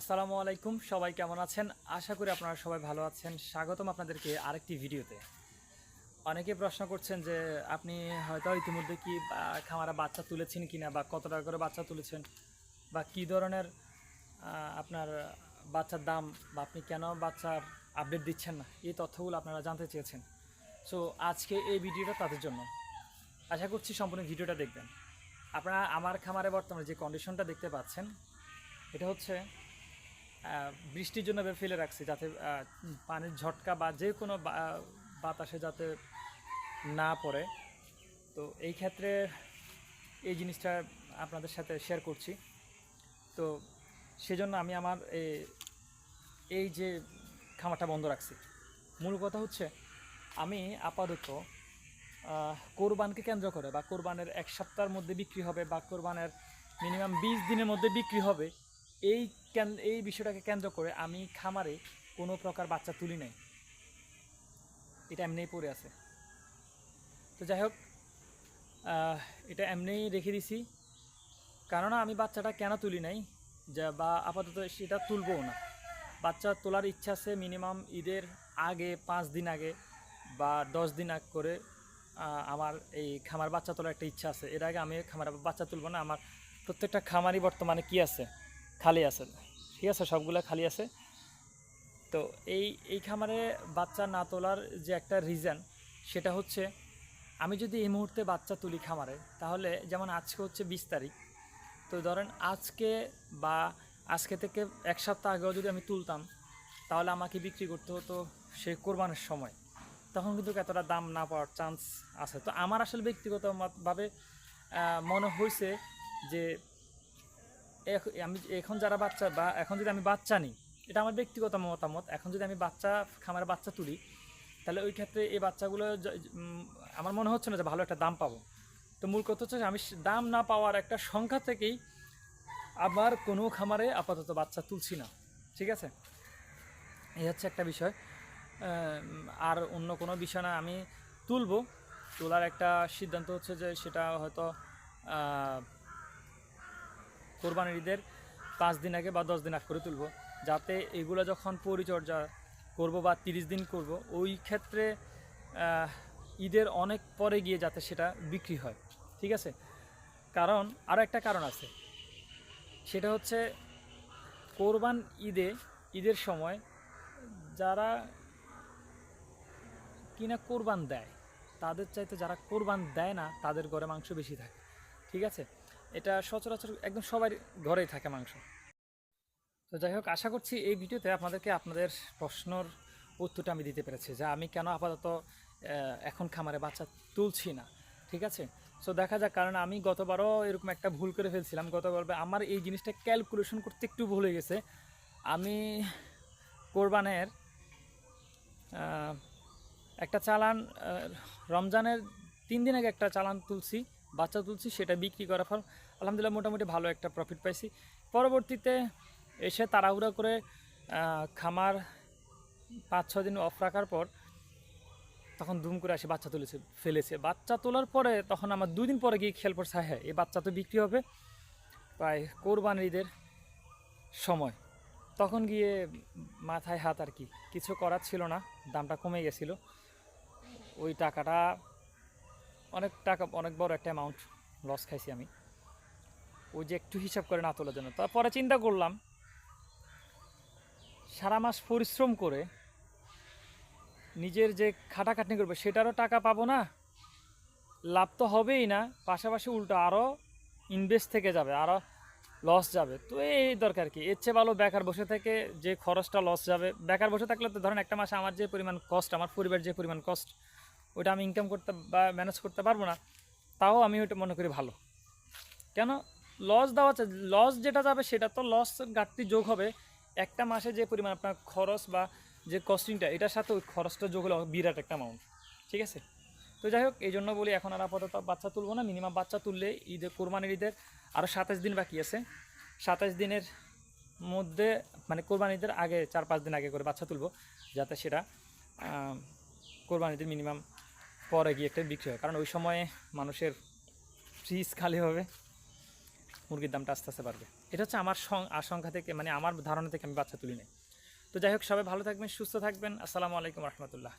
আসসালামু আলাইকুম, সবাই কেমন আছেন? আশা করি আপনারা সবাই ভালো আছেন। স্বাগতম আপনাদেরকে আরেকটি ভিডিওতে। অনেকে প্রশ্ন করছেন যে, আপনি হয়তো ইতিমধ্যে কি খামারে বাচ্চা তুলেছেন কিনা বা কত টাকা করে বাচ্চা তুলেছেন বা কী ধরনের আপনার বাচ্চার দাম বা আপনি কেন বাচ্চার আপডেট দিচ্ছেন না? এই তথ্যগুলো আপনারা জানতে চেয়েছেন। সো, আজকে এই ভিডিওটা তাদের জন্য। আশা করছি সম্পূর্ণ ভিডিওটা দেখবেন। আপনারা আমার খামারে বর্তমানে যে কন্ডিশনটা দেখতে পাচ্ছেন, এটা হচ্ছে বৃষ্টির জন্য ফেলে রাখছি যাতে পানির ঝটকা বা যে কোনো বাতাসে যাতে না পড়ে। তো এই ক্ষেত্রে এই জিনিসটা আপনাদের সাথে শেয়ার করছি। তো সেজন্য আমি আমার এই যে খামারটা বন্ধ রাখছি। মূল কথা হচ্ছে, আমি আপাতত কোরবানকে কেন্দ্র করে বা কোরবানের এক সপ্তাহের মধ্যে বিক্রি হবে বা কোরবানের মিনিমাম বিশ দিনের মধ্যে বিক্রি হবে এই এই বিষয়টাকে কেন্দ্র করে আমি খামারে কোনো প্রকার বাচ্চা তুলি নাই। এটা এমনিই পড়ে আছে। তো যাই হোক এটা এমনিই রেখে দিছি। কেননা আমি বাচ্চাটা কেন তুলি নাই, যা বা আপাতত সেটা তুলবও না। বাচ্চা তোলার ইচ্ছা আছে মিনিমাম ঈদের আগে, পাঁচ দিন আগে বা দশ দিন আগ করে আমার এই খামার বাচ্চা তোলার একটা ইচ্ছা আছে। এর আগে আমি খামার বাচ্চা তুলব না, আমার প্রত্যেকটা খামারই বর্তমানে কি আছে? খালি আছে। ঠিক আছে, সবগুলো খালি আছে। তো এই এই খামারে বাচ্চা না তোলার যে একটা রিজন সেটা হচ্ছে আমি যদি এই মুহূর্তে বাচ্চা তুলি খামারে, তাহলে যেমন আজকে হচ্ছে বিশ তারিখ, তো ধরেন আজকে বা আজকে থেকে এক সপ্তাহ আগেও যদি আমি তুলতাম, তাহলে আমাকে বিক্রি করতে হতো সে কোরবানের সময়। তখন কিন্তু এতটা দাম না পাওয়ার চান্স আছে। তো আমার আসলে ব্যক্তিগতভাবে মনে হয়েছে যে আমি এখন যারা বাচ্চা বা এখন যদি আমি বাচ্চা নিই, এটা আমার ব্যক্তিগত মতামত, এখন যদি আমি বাচ্চা, খামারে বাচ্চা তুলি, তাহলে ওই ক্ষেত্রে এই বাচ্চাগুলো আমার মনে হচ্ছে না যে ভালো একটা দাম পাবো। তো মূল কথা হচ্ছে আমি দাম না পাওয়ার একটা সংখ্যা থেকেই আবার কোনো খামারে আপাতত বাচ্চা তুলছি না। ঠিক আছে? এই হচ্ছে একটা বিষয়। আর অন্য কোনো বিষয় না, আমি তুলবো। তোলার একটা সিদ্ধান্ত হচ্ছে যে সেটা হয়তো কোরবানির ঈদের পাঁচ দিন আগে বা দশ দিন আগে করে তুলবো। যাতে এগুলো যখন পরিচর্যা করব বা তিরিশ দিন করব, ওই ক্ষেত্রে ঈদের অনেক পরে গিয়ে যাতে সেটা বিক্রি হয়। ঠিক আছে? কারণ আরও একটা কারণ আছে। সেটা হচ্ছে, কোরবান ঈদে, ঈদের সময় যারা কিনা কোরবান দেয়, তাদের চাইতে যারা কোরবান দেয় না, তাদের ঘরে মাংস বেশি থাকে। ঠিক আছে? এটা সচরাচর একদম সবার ঘরেই থাকে মাংস। তো যাই হোক, আশা করছি এই ভিডিওতে আপনাদেরকে আপনাদের প্রশ্নর উত্তরটা আমি দিতে পেরেছি যে আমি কেন আপাতত এখন খামারে বাচ্চা তুলছি না, ঠিক আছে? সো দেখা যাক, কারণ আমি গতবারও এরকম একটা ভুল করে ফেলছিলাম। গতবার আমার এই জিনিসটা ক্যালকুলেশন করতে একটু ভুল হয়ে গেছে। আমি কোরবানের একটা চালান রমজানের তিন দিন আগে একটা চালান তুলছি। বাচ্চা তুলছি, সেটা বিক্রি করার ফল। আলহামদুলিল্লাহ মোটামুটি ভালো একটা প্রফিট পাইছি। পরবর্তীতে এসে তাড়াহুড়া করে খামার পাঁচ ছ দিন অফ রাখার পর তখন দুম করে আসে বাচ্চা তুলেছে, ফেলেছে। বাচ্চা তোলার পরে তখন আমার দুই দিন পরে গিয়ে খেয়াল পড়ছে হ্যাঁ। এই বাচ্চা তো বিক্রি হবে প্রায় কোরবানির ঈদের সময়। তখন গিয়ে মাথায় হাত আর কি, কিছু করার ছিল না, দামটা কমে গেছিল। ওই টাকাটা অনেক টাকা, অনেক বড় একটা অ্যামাউন্ট লস খাইছি আমি। ওই যে একটু হিসাব করে না তোলার জন্য। তারপরে চিন্তা করলাম, সারা মাস পরিশ্রম করে নিজের যে খাটাখাটনি করবে, সেটারও টাকা পাবো না। লাভ তো হবেই না, পাশাপাশি উল্টো আরও ইনভেস্ট থেকে যাবে আরও লস যাবে। তো এই দরকার কি? এর চেয়ে ভালো বেকার বসে থেকে যে খরচটা লস যাবে, বেকার বসে থাকলে তো ধরেন একটা মাসে আমার যে পরিমাণ কস্ট আমার পরিবার যে পরিমাণ কস্ট ওইটা আমি ইনকাম করতে বা ম্যানেজ করতে পারব না তাও আমি ওইটা মনে করি ভালো। কেন? লস দেওয়া লস যেটা যাবে সেটা তো লস ঘাটতি যোগ হবে। একটা মাসে যে পরিমাণ আপনার খরচ বা যে কস্টিংটা এটার সাথে ওই খরচটা যোগ হলে বিরাট একটা অ্যামাউন্ট ঠিক আছে? তো যাই হোক এই জন্য বলি এখন আর আপাতত বাচ্চা তুলবো না মিনিমাম বাচ্চা তুললে ঈদের কোরবানির ঈদের আরও সাতাশ দিন বাকি আছে। সাতাশ দিনের মধ্যে মানে কোরবানি ঈদের আগে চার পাঁচ দিন আগে করে বাচ্চা তুলবো যাতে সেটা আহ, কোরবানি ঈদের মিনিমাম পরে গিয়ে একটা বিক্রি হয়। কারণ ওই সময়ে মানুষের ফ্রিজ খালি হবে, মুরগির দামটা আস্তে আস্তে বাড়বে। এটা হচ্ছে আমার আশঙ্কা থেকে মানে আমার ধারণা থেকে আমি বাচ্চা তুলি নাই। তো যাই হোক, সবাই ভালো থাকবেন, সুস্থ থাকবেন। আসসালামু আলাইকুম রহমতুল্লাহ।